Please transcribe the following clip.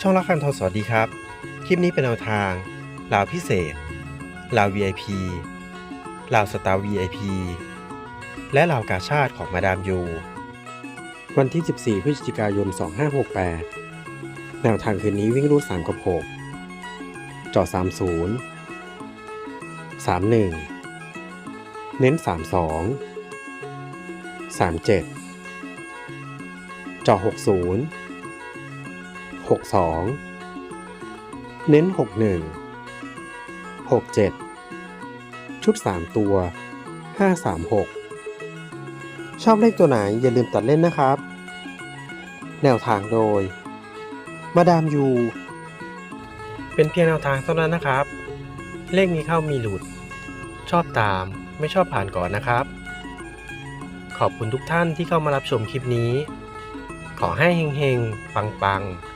ช่องละคันทองสวัสดีครับ คลิปนี้เป็นแนวทางลาวพิเศษลาว VIP ลาวสตาร์ VIP และลาวกาชาติของมาดามยู วันที่ 14 พฤศจิกายน 2568 แนวทางคืนนี้วิ่งรูด3กับ6จอ30 31 เน้น 32 37 จอ60 62 เน้น 61 67 ชุด 3 ตัว 536 ชอบเลขตัวไหนอย่าลืมตัดเล่นนะครับ แนวทางโดย มาดามยู เป็นเพียงแนวทางเท่านั้นนะครับ เลขมีเข้ามีหลุด ชอบตามไม่ชอบผ่านก่อนนะครับ ขอบคุณทุกท่านที่เข้ามารับชมคลิปนี้ขอให้เฮงๆ ปัง ๆ